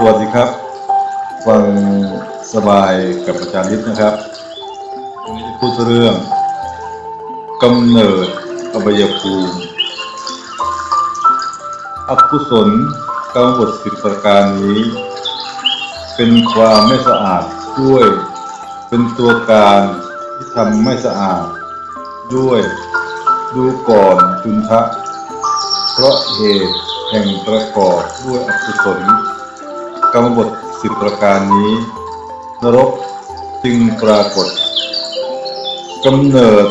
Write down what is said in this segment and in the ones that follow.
สวัสดีครับ ฟังสบายกับอาจารย์ลิศนะครับวันนี้จะพูดเรื่องกำเนิดอบายภูมิอกุศลกรรมบทสิบประการนี้ เป็นความไม่สะอาดด้วย เป็นตัวการที่ทำไม่สะอาด ด้วยดูก่อนจุนทะ เพราะเหตุแห่งประกอบด้วยอกุศล กรรมบทสิบประการนี้ นรกจึงปรากฏกำเนิด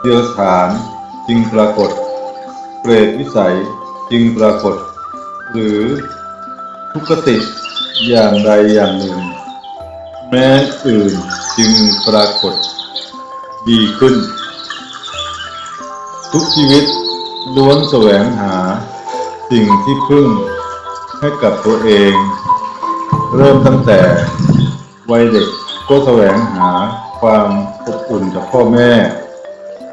เดรัจฉานจึงปรากฏ เปรตวิสัยจึงปรากฏ หรือทุกขติอย่างใดอย่างหนึ่ง แม้อื่นจึงปรากฏ ดีขึ้น ทุกชีวิตล้วนแสวงหาสิ่งที่พึ่ง ให้กับตัวเอง เริ่มตั้งแต่วัยเด็กก็แสวงหาความอบอุ่นจากพ่อแม่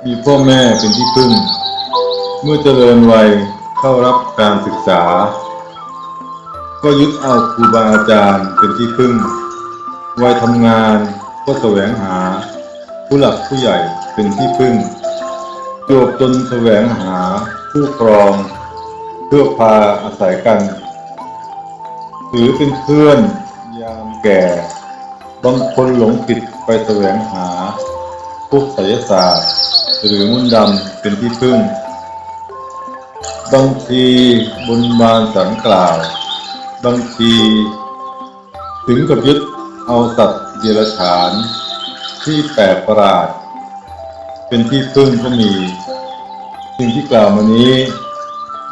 มีพ่อแม่เป็นที่พึ่ง เมื่อเจริญวัยเข้ารับการศึกษา ก็ยึดเอาครูบาอาจารย์เป็นที่พึ่ง วัยทำงานก็แสวงหา ผู้หลักผู้ใหญ่เป็นที่พึ่งจบจนแสวงหาผู้ครอง เพื่อพาอาศัยกัน ถือเป็นเพื่อนยามแก่บางคนหลงผิดไปแสวงหาพวกไสยศาสตร์ หรือมนดำเป็นที่พึ่ง บางทีบนบานสันกล่าว บางที ถึงกับยึดเอาสัตว์เดรัจฉาน ที่แปลกประหลาด เป็นที่พึ่งก็มี สิ่งที่กล่าวมานี้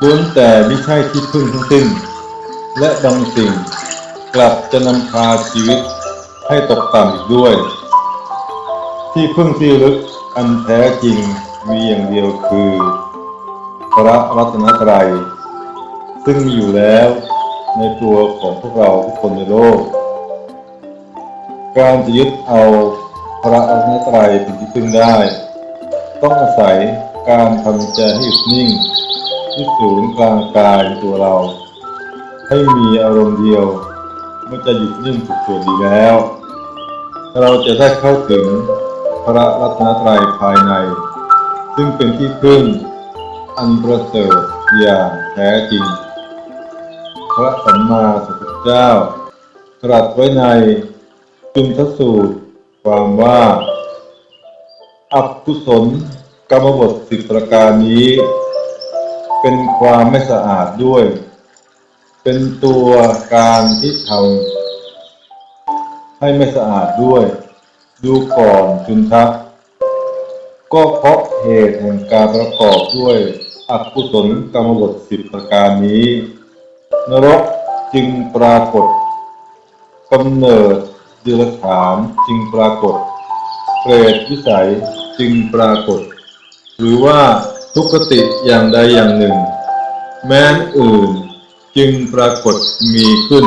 ล้วนแต่ไม่ใช่ที่พึ่งทั้งสิ้น และบางสิ่งกลับจะนำพาชีวิตให้ตกต่ำอีกด้วย ที่พึ่งที่ลึกอันแท้จริงมีอย่างเดียวคือ พระรัตนตรัย ซึ่งมีอยู่แล้วในตัวของพวกเราทุกคนในโลก การจะยึดเอาพระรัตนตรัยเป็นที่พึ่งได้ ต้องอาศัยการทำใจให้หยุดนิ่ง ที่ศูนย์กลางกายตัวเรา ให้มีอารมณ์เดียวเมื่อจะหยุดนิ่งถูกตัวดีแล้ว เราจะได้เข้าถึงพระรัตนตรัยภายใน ซึ่งเป็นที่พึ่งอันประเสริฐอย่างแท้จริง พระสัมมาสัมพุทธเจ้า ตรัสไว้ในจุนทสูตรความว่า อักกุศลกรรมบทสิบประการนี้ เป็นความไม่สะอาดด้วย เป็นตัวการที่ทำให้ไม่สะอาดด้วย ดูก่อนจุนทักก็เพราะเหตุแห่งการประกอบด้วยอกุศลกรรมบทสิบประการนี้ นรกจึงปรากฏกำเนิดเดรัจฉานจึงปรากฏเปรตวิสัยจึงปรากฏ หรือว่าทุกขติอย่างใดอย่างหนึ่ง แม้นอื่น จึงปรากฏมีขึ้น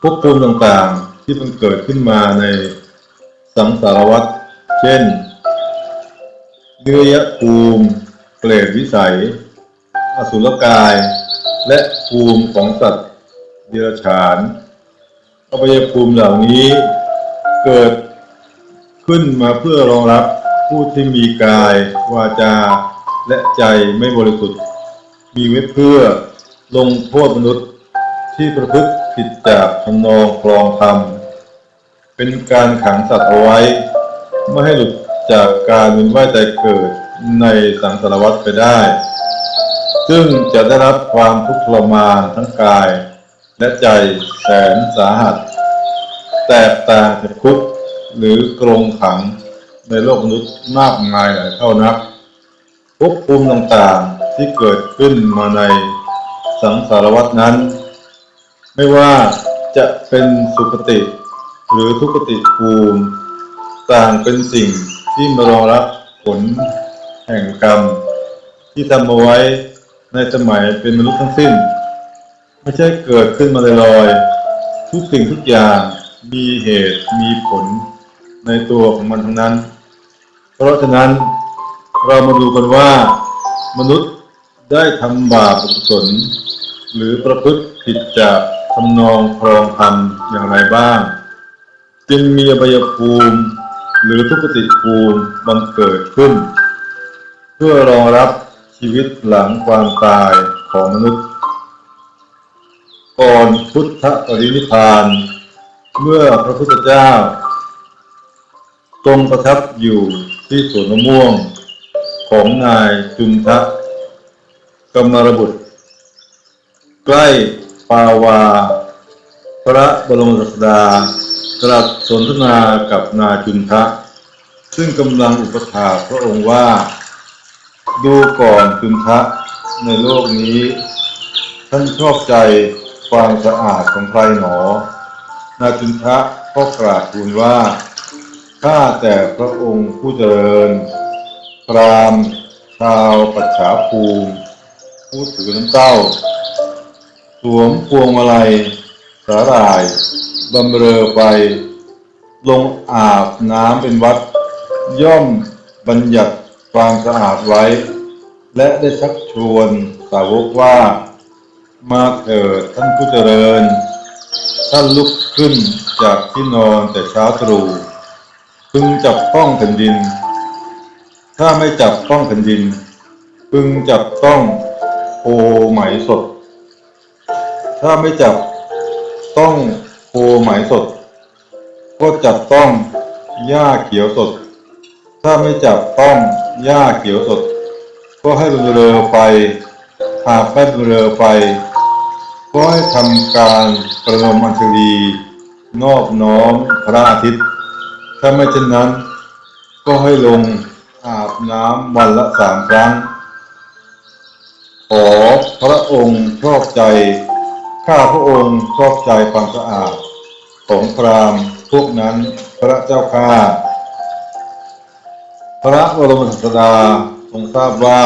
ภพภูมิต่างๆที่มันเกิดขึ้นมาในสังสารวัฏเช่นเนื้อยภูมิเปรตวิสัย อสุรกาย และภูมิของสัตว์เดรัจฉานอบายภูมิเหล่านี้เกิดขึ้นมาเพื่อรองรับผู้ที่มีกาย วาจา และใจไม่บริสุทธิ์ มีไว้เพื่อลงโทษมนุษย์ที่ประพฤติผิดจากทำนองครองธรรม เป็นการขังสัตว์เอาไว้ ไม่ให้หลุดจากการเวียนว่ายตายเกิดในสังสารวัฏไปได้ ซึ่งจะได้รับความทุกข์ทรมานทั้งกาย และใจแสนสาหัส แตกต่างจากคุกหรือกรงขังในโลกมนุษย์มากมายหลายเท่านักภพภูมิต่างๆ ที่เกิดขึ้นมาในสังสารวัฏนั้น ไม่ว่าจะเป็นสุคติ หรือทุกติภูมิ ต่างเป็นสิ่งที่มารองรับผลแห่งกรรม ที่ทำเอาไว้ในสมัยเป็นมนุษย์ทั้งสิ้น ไม่ใช่เกิดขึ้นมาลอยๆทุกสิ่งทุกอย่างมีเหตุมีผลในตัวของมันทั้งนั้น เพราะฉะนั้นเรามาดูกันว่ามนุษย์ ได้ทำบาปอกุศลหรือประพฤติผิดจากทำนองครองธรรมอย่างไรบ้าง จึงมีอบายภูมิหรือทุกติภูมิบังเกิดขึ้น เพื่อรองรับชีวิตหลังความตายของมนุษย์ ก่อนพุทธปรินิพานเมื่อพระพุทธเจ้าทรงประทับอยู่ที่สวนมะม่วงของนายจุนทะ กรรมรบุตร ใกล้ปาวา พระบรมศาสดาตรัสสนทนากับนาจุนทะ ซึ่งกำลังอุปถาพระองค์ว่า ดูก่อนจุนทะในโลกนี้ ท่านชอบใจความสะอาดของใครหนอ นาจุนทะก็กราบทูลว่าข้าแต่พระองค์ผู้เจริญพรามชาวปัจฉาภูมิ ผู้ถือน้ำเต้า สวมพวงมาลัยสาหร่ายบำเรอไฟลงอาบน้ำเป็นวัด ย่อมบัญญัติความสะอาดไว้ และได้ชักชวนสาวกว่า มาเถิดท่านผู้เจริญ ท่านลุกขึ้นจากที่นอนแต่เช้าตรู่พึงจับต้องแผ่นดิน ถ้าไม่จับต้องแผ่นดิน พึงจับต้อง โคไหมสด ถ้าไม่จับต้องโคไหมสด ก็จับต้องหญ้าเขียวสด ถ้าไม่จับต้องหญ้าเขียวสด ก็ให้บำเรอไฟหากไม่บำเรอไฟก็ให้ทำการประนมอัญชลีนอบน้อมพระอาทิตย์ ถ้าไม่เช่นนั้น ก็ให้ลงอาบน้ำวันละสามครั้ง ขอพระองค์ชอบใจ ข้าพระองค์ชอบใจความสะอาด ของพราหมณ์พวกนั้นพระเจ้าข้าพระบรมศาสดาทรงทราบว่า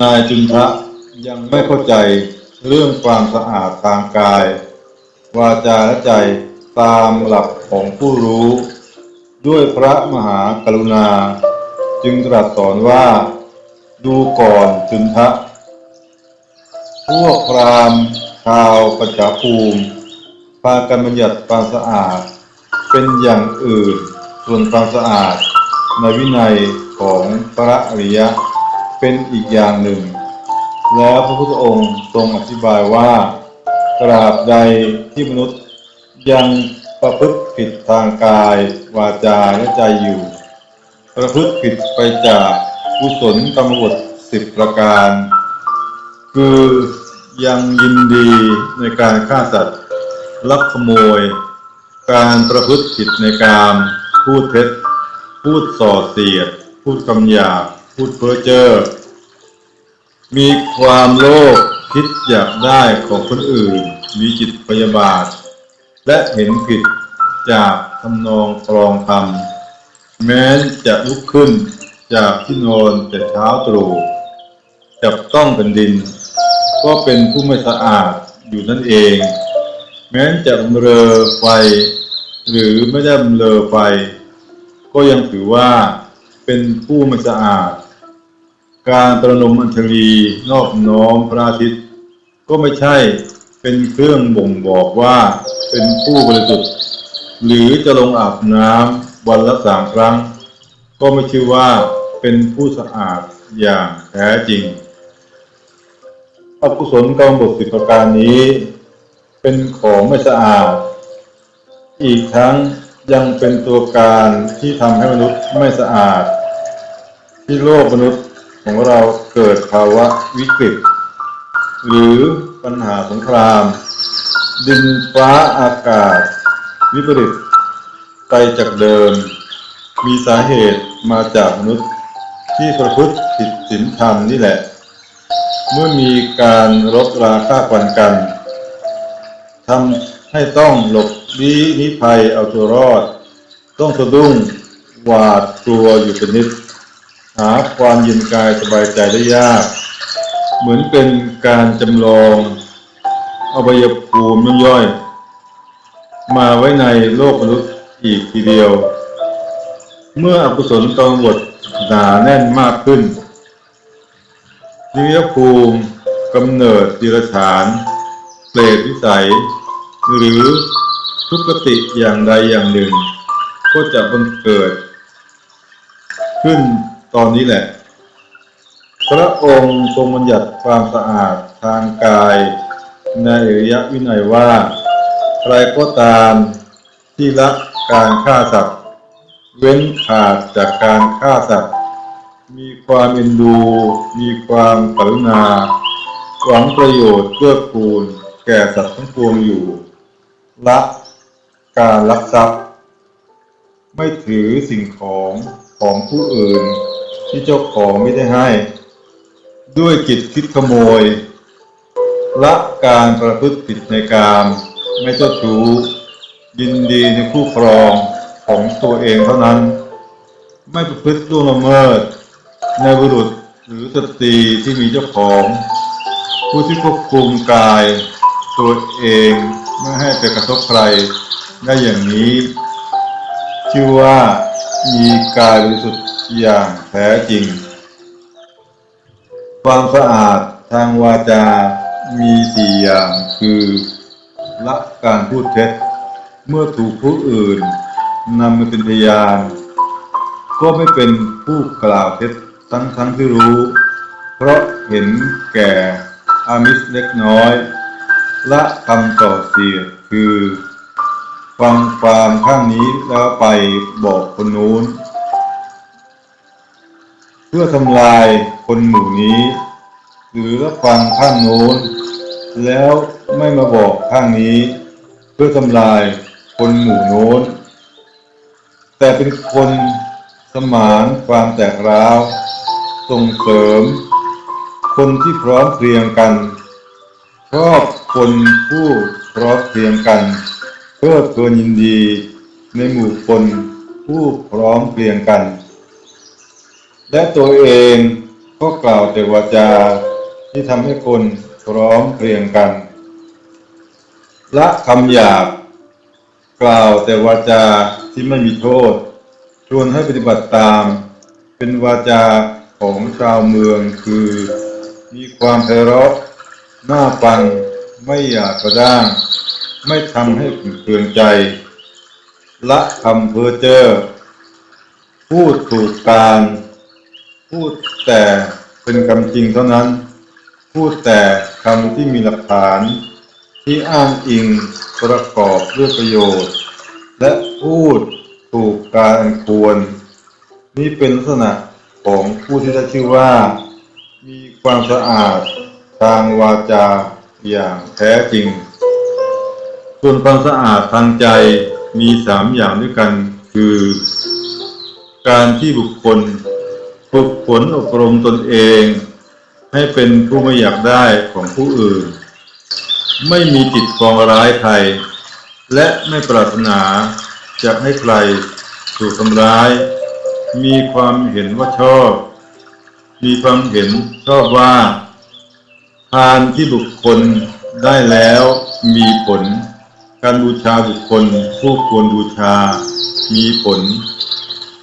นายจุนทะยังไม่เข้าใจเรื่องความสะอาดทางกาย วาจาและใจตามหลักของผู้รู้ ด้วยพระมหากรุณา จึงตรัสสอนว่า ดูก่อนจุนทะ พวกพรามชาวปัจจาภูมิ พากันบัญญัติความสะอาด เป็นอย่างอื่น ส่วนความสะอาด ในวินัยของพระอริยะ เป็นอีกอย่างหนึ่ง แล้วพระพุทธองค์ทรงอธิบายว่า ตราบใดที่มนุษย์ยังประพฤติผิดทางกาย วาจาและใจอยู่ ประพฤติผิดไปจาก กุศลกรรมบทสิบประการ คือยังยินดีในการฆ่าสัตว์ ลักขโมย การประพฤติผิดในการพูดเท็จ พูดส่อเสียด พูดคำหยาบพูดเพ้อเจ้อมีความโลภคิดอยากได้ของคนอื่น มีจิตพยาบาท และเห็นผิดจากทำนองครองธรรม แม้จะลุกขึ้น จากที่นอนแต่เช้าตรู่จับต้องแผ่นดิน ก็เป็นผู้ไม่สะอาดอยู่นั่นเอง แม้จะบำเรอไฟ หรือไม่ได้บำเรอไฟ ก็ยังถือว่าเป็นผู้ไม่สะอาด การประนมอัญชลีนอบน้อมพระอาทิตย์ก็ไม่ใช่เป็นเครื่องบ่งบอกว่าเป็นผู้บริสุทธิ์หรือจะลงอาบน้ำวันละสามครั้ง ก็ไม่ชื่อว่า เป็นผู้สะอาดอย่างแท้จริงอกุศลกรรมบทสิบประการนี้ เป็นของไม่สะอาด อีกทั้งยังเป็นตัวการที่ทำให้มนุษย์ไม่สะอาด ที่โลกมนุษย์ของเราเกิดภาวะวิกฤต หรือปัญหาสงคราม ดินฟ้าอากาศ วิปริตไกลจากเดิม มีสาเหตุมาจากมนุษย์ ที่ประพฤติผิดศีลธรรมนี่แหละ เมื่อมีการรบราฆ่าฟันกันทำให้ต้องหลบลี้นิภัยเอาตัวรอด ต้องสะดุ้งหวาดกลัวอยู่เป็นนิด หาความย็นกายสบายใจได้ยาก เหมือนเป็นการจำลองอวัยภูมิย่อยๆมาไว้ในโลกมนุษย์อีกทีเดียว เมื่ออกุศลกรรมบทหนาแน่นมากขึ้นนิวภูมิกำเนิดดิรฉานเปรตวิสัย หรือทุกขติอย่างใดอย่างหนึ่ง ก็จะบังเกิด ขึ้นตอนนี้แหละ พระองค์ทรงบัญญัติความสะอาดทางกายในอริยวินัยว่า ใครก็ตามที่ละการฆ่าสัตว์ เว้นขาดจากการฆ่าสัตว์ มีความเอ็นดู มีความกรุณา หวังประโยชน์เกื้อกูล แก่สัตว์ทั้งปวงอยู่ ละการลักทรัพย์ ไม่ถือสิ่งของของผู้อื่น ที่เจ้าของไม่ได้ให้ ด้วยจิตคิดขโมย ละการประพฤติผิดในกามไม่เจ้าชู้ยินดีในคู่ครอง ของตัวเองเท่านั้น ไม่ประพฤติล่วงละเมิด ในบุรุษหรือสตรีที่มีเจ้าของ ผู้ที่ควบคุมกายตัวเองไม่ให้ไปกระทบใครได้อย่างนี้ ชื่อว่ามีกายบริสุทธิ์อย่างแท้จริง ความสะอาดทางวาจา มีสี่อย่างคือ ละการพูดเท็จ เมื่อถูกผู้อื่น นำมาเป็นพยาน ก็ไม่เป็นผู้กล่าวเท็จทั้งทั้งที่รู้ เพราะเห็นแก่อามิสเล็กน้อย ละคำต่อเสียคือ ฟังความข้างนี้แล้วไปบอกคนนู้น เพื่อทำลายคนหมู่นี้ หรือรับฟังข้างโน้น แล้วไม่มาบอกข้างนี้ เพื่อทำลายคนหมู่โน้น แต่เป็นคนสมานความแตกร้าว ส่งเสริม คนที่พร้อมเพรียงกันชอบคนผู้พร้อมเพรียงกันเพื่อเพลินยินดีในหมู่คนผู้พร้อมเพรียงกัน และตัวเองก็กล่าวแต่วาจาที่ทำให้คนพร้อมเพรียงกัน ละคำหยาบ กล่าวแต่วาจา ที่ไม่มีโทษ ชวนให้ปฏิบัติตาม เป็นวาจาของชาวเมืองคือ มีความไพเราะน่าฟังไม่อยากกระด้าง ไม่ทำให้ขุ่นเคืองใจ ละคำเพ้อเจ้อพูดถูกการ พูดแต่เป็นคำจริงเท่านั้น พูดแต่คำที่มีหลักฐาน ที่อ้างอิงประกอบด้วยประโยชน์ และ พูดถูกการอันควร นี่เป็นลักษณะของผู้ที่ได้ชื่อว่า มีความสะอาดทางวาจาอย่างแท้จริง ส่วนความสะอาดทางใจมีสามอย่างด้วยกัน คือ การที่บุคคลฝึกฝนอบรมตนเอง ให้เป็นผู้ไม่อยากได้ของผู้อื่น ไม่มีจิตปองร้ายใคร และไม่ปรารถนา จะให้ใครถูกทำร้าย มีความเห็นว่าชอบ มีความเห็นชอบว่า ทานที่บุคคลได้แล้วมีผล การบูชาบุคคลผู้ควรบูชา มีผล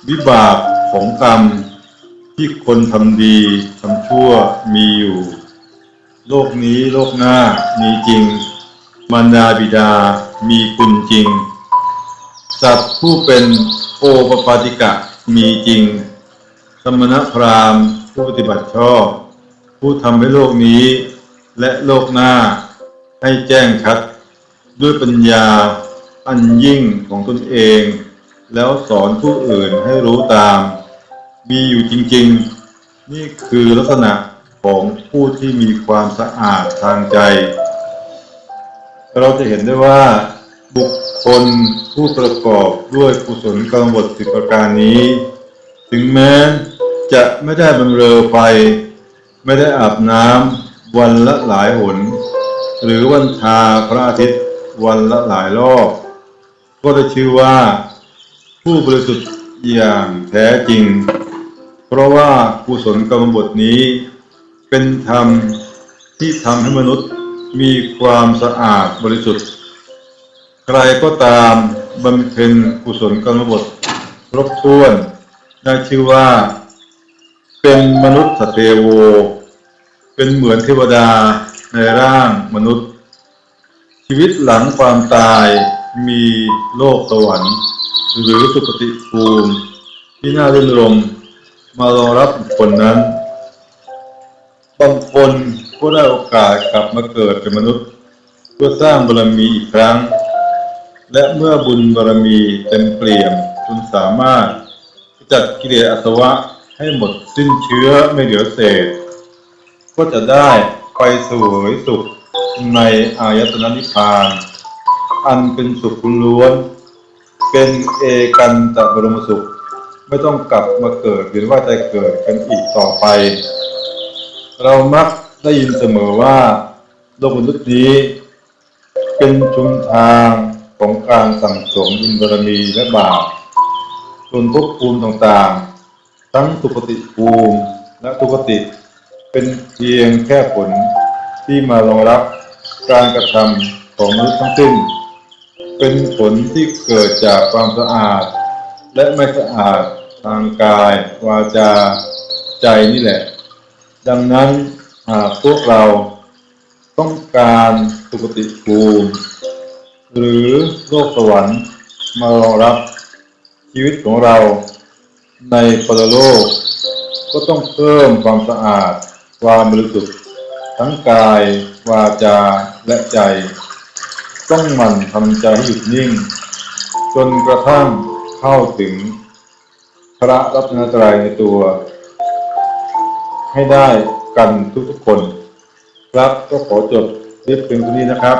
วิบากของกรรมที่คนทำดีทำชั่วมีอยู่ โลกนี้โลกหน้ามีจริงมารดาบิดามีคุณจริง สัตว์ผู้เป็นโอปปาติกะมีจริง สมณพราหมณ์ผู้ปฏิบัติชอบ ผู้ทำให้โลกนี้ และโลกหน้าให้แจ้งชัด ด้วยปัญญาอันยิ่งของตนเอง แล้วสอนผู้อื่นให้รู้ตาม มีอยู่จริงๆ นี่คือลักษณะของผู้ที่มีความสะอาดทางใจ เราจะเห็นได้ว่า บุคคลผู้ประกอบด้วยกุศลกรรมบทสิบประการนี้ ถึงแม้จะไม่ได้บำเรอไฟไม่ได้อาบน้ำวันละหลายหน หรือวันทาพระอาทิตย์วันละหลายรอบ ก็ได้ชื่อว่าผู้บริสุทธิ์อย่างแท้จริง เพราะว่ากุศลกรรมบทนี้ เป็นธรรมที่ทำให้มนุษย์มีความสะอาดบริสุทธิ์ ใครก็ตามบำเพ็ญกุศลกรรมบทครบถ้วน ได้ชื่อว่า เป็นมนุษย์สเตโว เป็นเหมือนเทวดาในร่างมนุษย์ ชีวิตหลังความตายมีโลกสวรรค์หรือสุคติภูมิ ที่น่ารื่นรมมารองรับคคลนั้น บางคนก็ได้โอกาสกลับมาเกิดเป็นมนุษย์ เพื่อสร้างบารมีอีกครั้ง และเมื่อบุญบารมีเต็มเปี่ยมจนสามารถขจัดกิเลสอาสวะให้หมดสิ้นเชื้อไม่เหลือเศษ ก็จะได้ไปสวยสุขในอายตนะนิพพาน อันเป็นสุขล้วน เป็นเอกันตบรมสุข ไม่ต้องกลับมาเกิดหรือว่าใจเกิดกันอีกต่อไป เรามักได้ยินเสมอว่าโลกมนุษย์นี้ เป็นชุมทาง ของการสั่งสมบุญบารมีและบาปส่วนภพภูมิต่างๆ ทั้งสุคติภูมิและทุกติเป็นเพียงแค่ผลที่มารองรับการกระทำของมนุษย์ทั้งสิ้น เป็นผลที่เกิดจากความสะอาด และไม่สะอาดทางกาย วาจา ใจนี่แหละ ดังนั้นหากพวกเราต้องการสุคติภูมิ หรือโลกสวรรค์มารองรับชีวิตของเราในปรโลก ก็ต้องเพิ่มความสะอาด ความบริสุทธิ์ทั้งกาย วาจาและใจ ต้องหมั่นทำใจให้หยุดนิ่ง จนกระทั่งเข้าถึงพระรัตนตรัยในตัว ให้ได้กันทุกๆคน ครับก็ขอจบคลิปเพียงเท่นี้นะครับ